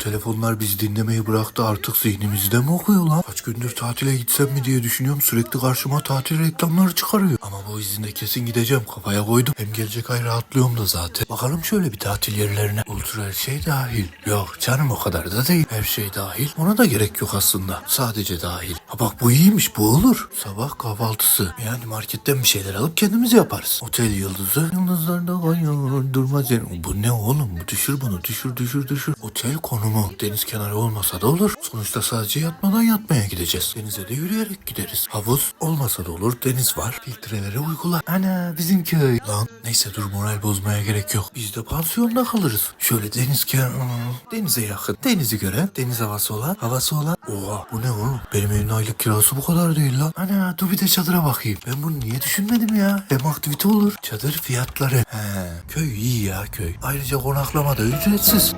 telefonlar bizi dinlemeyi bıraktı artık zihnimizde mi okuyor lan? Kaç gündür tatile gitsem mi diye düşünüyorum sürekli karşıma tatil reklamları çıkarıyor. Ama bu izinde kesin gideceğim kafaya koydum. Hem gelecek ay rahatlıyorum da zaten. Bakalım şöyle bir tatil yerlerine. Ultra her şey dahil. Yok canım o kadar da değil. Her şey dahil. Ona da gerek yok aslında. Sadece dahil. Ha bak bu iyiymiş bu olur. Sabah kahvaltısı. Yani marketten bir şeyler alıp kendimiz yaparız. Otel yıldızı. Yıldızlarda kayıyor durmaz yani. Bu ne oğlum? Bu düşür bunu düşür düşür düşür. Otel konumu. Deniz kenarı olmasa da olur. Sonuçta sadece yatmadan yatmaya gideceğiz. Denize de yürüyerek gideriz. Havuz olmasa da olur. Deniz var. Filtreleri uygula. Ana bizim köy. Lan neyse dur moral bozmaya gerek yok. Biz de pansiyonda kalırız. Şöyle deniz kenarı. Denize yakın. Denizi gören. Deniz havası olan. Havası olan. Oha bu ne oğlum? Benim evin aylık kirası bu kadar değil lan. Ana dur bir de çadıra bakayım. Ben bunu niye düşünmedim ya? Hem aktivite olur. Çadır fiyatları. He köy iyi ya köy. Ayrıca konaklama da ücretsiz.